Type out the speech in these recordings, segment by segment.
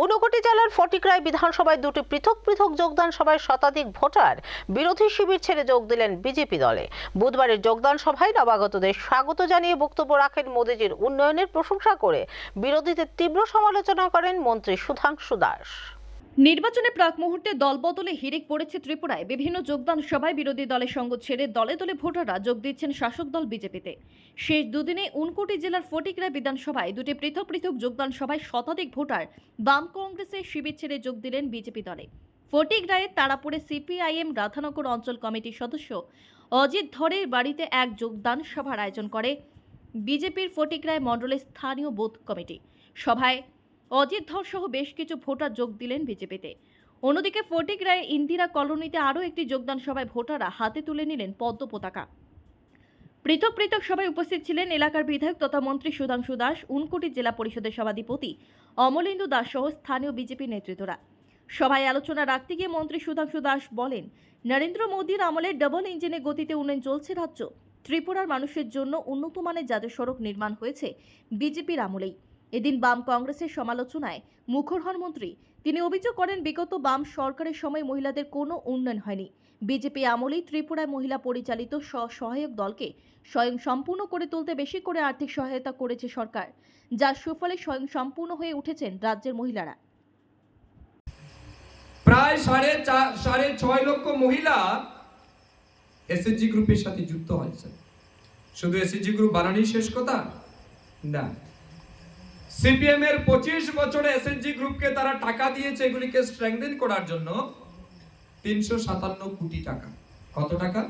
ঊনকোটি জেলার ফটিকরায় বিধানসভায় দুটি পৃথক পৃথক যোগদান সভায় শতাধিক ভোটার বিরোধী শিবির ছেড়ে যোগ দিলেন বিজেপি দলে। বুধবারের যোগদান সভায় নবাগতদের স্বাগত জানিয়ে বক্তব্য রাখেন মোদীজির উন্নয়নের প্রশংসা করে। বিরোধীদের তীব্র সমালোচনা করেন মন্ত্রী সুধাংশু দাস। নির্বাচনে প্রাক মুহূর্তে দলবদলে হিড়িক পড়েছে ত্রিপুরায়। বিভিন্ন যোগদান সভায় বিরোধী দলের সঙ্গ ছেড়ে দলে দলে ভোটাররা যোগ দিচ্ছেন শাসক দল বিজেপিতে। শেষ দুদিনে উনকোটি জেলার ফটিকরায় বিধানসভায় দুটি পৃথক পৃথক যোগদান সভায় শতাধিক ভোটার বাম কংগ্রেসের শিবির ছেড়ে যোগ দিলেন বিজেপি দলে। ফটিকরায়ে তারাপুরে সিপিআইএম রাধানগর অঞ্চল কমিটির সদস্য অজিত ধরের বাড়িতে এক যোগদান সভার আয়োজন করে বিজেপির ফটিকরায় মণ্ডলের স্থানীয় বুথ কমিটি। সভায় অজিত ধর সহ বেশ কিছু ভোটার যোগ দিলেন বিজেপিতে। অন্যদিকে ফটিক রায় ইন্দিরা কলোনিতে আরও একটি যোগদান সভায় ভোটাররা হাতে তুলে নিলেন পদ্ম পতাকা। পৃথক পৃথক সভায় উপস্থিত ছিলেন এলাকার বিধায়ক তথা মন্ত্রী সুধাংশু দাস, উনকোটি জেলা পরিষদের সভাধিপতি অমলেন্দু দাস সহ স্থানীয় বিজেপি নেতৃত্বরা। সভায় আলোচনা রাখতে গিয়ে মন্ত্রী সুধাংশু দাস বলেন, নরেন্দ্র মোদীর আমলে ডাবল ইঞ্জিনে গতিতে উন্নয়ন চলছে রাজ্য। ত্রিপুরার মানুষের জন্য উন্নত মানের জাতীয় সড়ক নির্মাণ হয়েছে বিজেপির আমলেই। এদিন বাম কংগ্রেসের সমালোচনায় মুখর হন মন্ত্রী। তিনি অভিযোগ করেন, বিগত বাম সরকারের সময় মহিলাদের কোনো উন্নয়ন হয়নি। বিজেপি আমলেই ত্রিপুরায় মহিলা পরিচালিত সহায়ক দলকে স্বয়ং সম্পূর্ণ করে তুলতে বেশি করে আর্থিক সহায়তা করেছে সরকার, যার সুফলে স্বয়ং সম্পূর্ণ হয়ে উঠেছেন রাজ্যের মহিলারা। প্রায় সাড়ে চার, সাড়ে ছয় লক্ষ মহিলা এসএসজি গ্রুপের সাথে যুক্ত হয়েছে শুধু এসএসজি গ্রুপ বানানোই শেষ কথা? না। সিপিএম এর পঁচিশ বছরে এসএসজি গ্রুপকে তারা টাকা দিয়েছে এগুলিকে স্ট্রেংথেন করার জন্য তিনশো সাতান্ন কোটি টাকা। কত টাকা?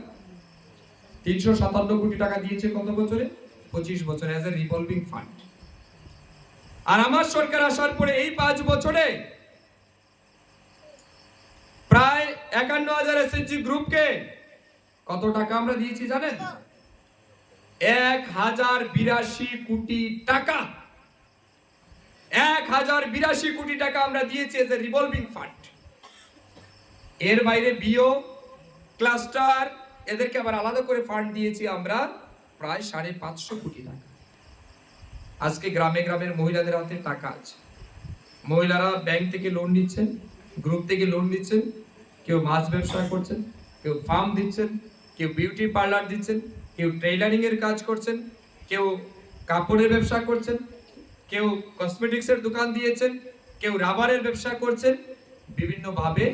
তিনশো সাতান্ন কোটি টাকা দিয়েছে কত বছরে? পঁচিশ বছরে অ্যাজ এ রিভলভিং ফান্ড আর আমার সরকার আসার পরে এই পাঁচ বছরে প্রায় একান্ন হাজার এসএসজি গ্রুপকে কত টাকা আমরা দিয়েছি জানেন? এক হাজার বিরাশি কোটি টাকা। হাজার বিরাশি কোটি টাকা আমরা দিয়েছি এজ এ রিভলভিং ফান্ড এর বাইরে বিও ক্লাস্টার এদেরকে আবার আলাদা করে ফান্ড দিয়েছি আমরা প্রায় সাড়ে পাঁচশো কোটি টাকা। আজকে গ্রামে গ্রামের মহিলাদের হাতে টাকা আছে। মহিলারা ব্যাংক থেকে লোন নিচ্ছেন গ্রুপ থেকে লোন নিচ্ছেন, কেউ মাছ ব্যবসা করছেন, কেউ ফার্ম দিচ্ছেন, কেউ বিউটি পার্লার দিচ্ছেন, কেউ টেইলারিং এর কাজ করছেন, কেউ কাপড়ের ব্যবসা করছেন কেউ কসমেটিক্সের দোকান দিয়েছেন কেউ রাবারের ব্যবসা করছেন বিভিন্নভাবে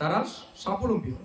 তারা স্বাবলম্বী হন